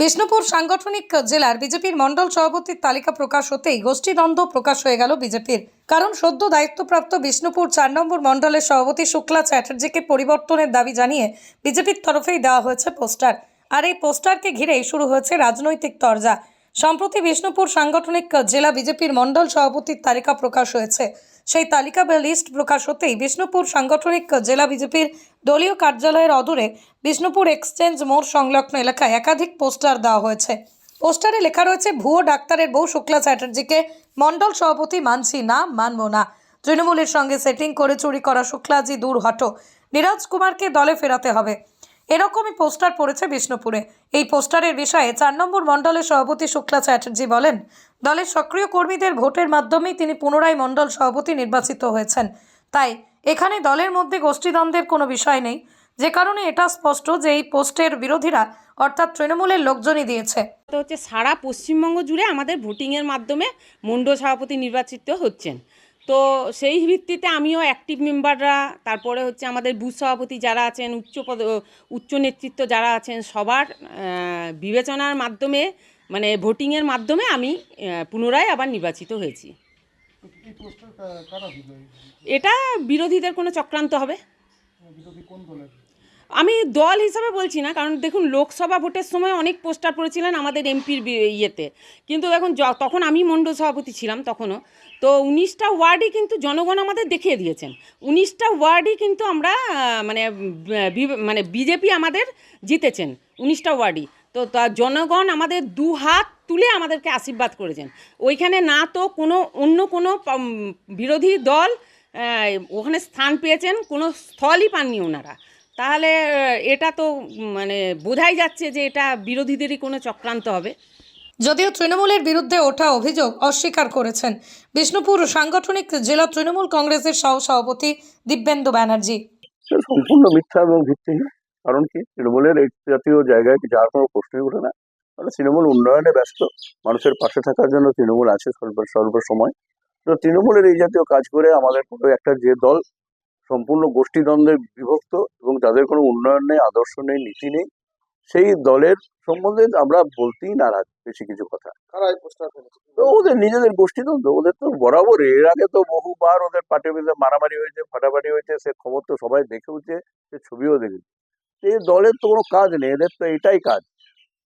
বিষ্ণুপুর সাংগঠনিক জেলার বিজেপির মণ্ডল সভাপতির তালিকা প্রকাশ হতেই গোষ্ঠীদ্বন্দ্ব প্রকাশ হয়ে গেল বিজেপির। কারণ সদ্য দায়িত্বপ্রাপ্ত বিষ্ণুপুর চার নম্বর মণ্ডলের সভাপতি শুক্লা চ্যাটার্জিকে পরিবর্তনের দাবি জানিয়ে বিজেপির তরফেই দেওয়া হয়েছে পোস্টার। আর এই পোস্টারকে ঘিরেই শুরু হয়েছে রাজনৈতিক তরজা। সম্প্রতি বিষ্ণুপুর সাংগঠনিক জেলা বিজেপির মণ্ডল সভাপতির তালিকা প্রকাশ হয়েছে। সেই তালিকা বা লিস্ট প্রকাশ হতেই বিষ্ণুপুর সাংগঠনিক জেলা বিজেপির দলীয় কার্যালয়ের অদূরে বিষ্ণুপুর এক্সচেঞ্জ মোড় সংলগ্ন এলাকায় একাধিক পোস্টার দেওয়া হয়েছে। পোস্টারে লেখা রয়েছে, ভুয়ো ডাক্তারের বউ শুক্লা চ্যাটার্জিকে মণ্ডল সভাপতি মানছি না, মানব না। তৃণমূলের সঙ্গে সেটিং করে চুরি করা শুক্লাজি দূর হটো। নীরজ কুমারকে দলে ফেরাতে হবে। এরকমই পোস্টার পড়েছে বিষ্ণুপুরে। এই পোস্টারের বিষয়ে চার নম্বর মণ্ডলের সভাপতি শুক্লা চ্যাটার্জি বলেন, দলের সক্রিয় কর্মীদের ভোটের মাধ্যমেই তিনি পুনরায় মণ্ডল সভাপতি নির্বাচিত হয়েছেন। তাই এখানে দলের মধ্যে গোষ্ঠীদ্বন্দ্বের কোনো বিষয় নেই। যে কারণে এটা স্পষ্ট যে এই পোস্টের বিরোধীরা, অর্থাৎ তৃণমূলের লোকজনই দিয়েছে। তো হচ্ছে সারা পশ্চিমবঙ্গ জুড়ে আমাদের ভোটিংয়ের মাধ্যমে মণ্ডল সভাপতি নির্বাচিত হচ্ছেন। তো সেই ভিত্তিতে আমিও অ্যাক্টিভ মেম্বাররা তারপরে হচ্ছে আমাদের বুথ সভাপতি যারা আছেন উচ্চ পদ উচ্চ নেতৃত্ব যারা আছেন সবার বিবেচনার মাধ্যমে মানে ভোটিংয়ের মাধ্যমে আমি পুনরায় আবার নির্বাচিত হয়েছি? এটা বিরোধীদের কোনো চক্রান্ত হবে। আমি দল হিসাবে বলছি না, কারণ দেখুন লোকসভা ভোটের সময় অনেক পোস্টার পড়েছিলেন আমাদের এমপির ইয়েতে। কিন্তু দেখুন তখন আমি মণ্ডল সভাপতি ছিলাম তখনও। তো উনিশটা ওয়ার্ডই কিন্তু জনগণ আমাদের দেখিয়ে দিয়েছেন। উনিশটা ওয়ার্ডই কিন্তু আমরা মানে মানে বিজেপি আমাদের জিতেছেন উনিশটা ওয়ার্ডই। তো তা জনগণ আমাদের দু হাত তুলে আমাদেরকে আশীর্বাদ করেছেন। ওইখানে না তো কোনো, অন্য কোনো বিরোধী দল ওখানে স্থান পেয়েছেন, কোনো স্থলই পাননি ওনারা। তাহলে এটা তো মানে বোঝাই যাচ্ছে যে এটা বিরোধীদেরই কোনো চক্রান্ত হবে। যদিও তৃণমূলের বিরুদ্ধে ওঠা অভিযোগ অস্বীকার করেছেন। বিষ্ণুপুর সাংগঠনিক জেলা তৃণমূল কংগ্রেসের সহ সভাপতি দিব্যেন্দু ব্যানার্জি। সম্পূর্ণ মিথ্যা এবং ভিত্তিহীন। কারণ কি? তৃণমূলের এই জাতীয় জায়গায় যার কোনো প্রশ্নই ওঠে না। কারণ তৃণমূল উন্নয়নে ব্যস্ত। মানুষের পাশে থাকার জন্য তৃণমূল আছে সর্ব সর্ব সময়। তো তৃণমূলের এই জাতীয় কাজ করে আমাদের কোনো একটা যে দল সম্পূর্ণ গোষ্ঠীদ্বন্দ্বে বিভক্ত এবং তাদের কোনো উন্নয়ন নেই আদর্শ নেই নীতি নেই সেই দলের সম্বন্ধে আমরা বলতেই নারাজ বেশি কিছু কথা। তো ওদের নিজেদের গোষ্ঠীদ্বন্দ্ব ওদের তো বরাবর এর আগে তো বহুবার ওদের পার্টি ভিতরে মারামারি হয়েছে ফাটাফাটি হয়েছে সে খবর তো সবাই দেখেওছে সে ছবিও দেখেছে। এই দলের তো কোনো কাজ নেই এদের তো এটাই কাজ।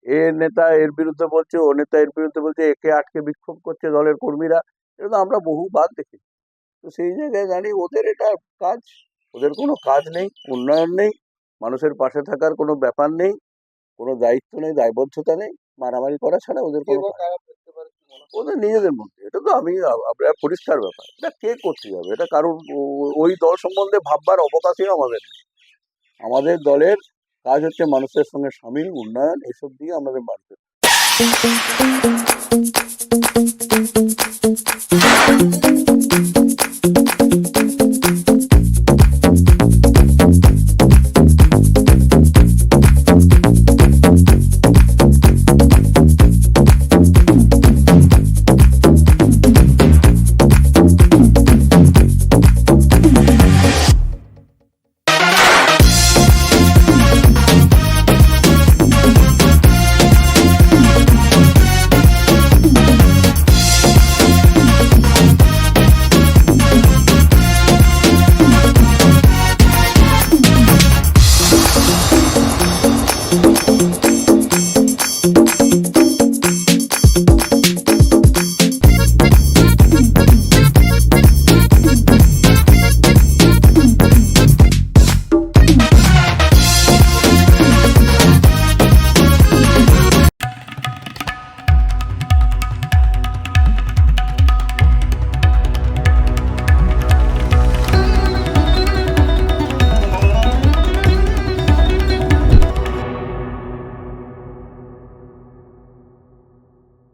এ নেতা এর বিরুদ্ধে বলছে ও নেতা এর বিরুদ্ধে বলছে একে আটকে বিক্ষোভ করছে দলের কর্মীরা এটা তো আমরা বহুবার দেখি তো সেই জায়গায় দাঁড়িয়ে ওদের এটা কাজ। ওদের কোনো কাজ নেই উন্নয়ন নেই মানুষের পাশে থাকার কোনো ব্যাপার নেই কোনো দায়িত্ব নেই দায়বদ্ধতা নেই মারামারি করা ছাড়া ওদের কোনো? ওদের নিজেদের মধ্যে এটা তো আমি পরিষ্কার ব্যাপার। এটা কে করতে যাবে? এটা কারণ ওই দল সম্বন্ধে ভাববার অবকাশই আমাদের আমাদের দলের কাজ হচ্ছে মানুষের সঙ্গে সামিল উন্নয়ন এসব দিয়ে আমাদের বাড়তে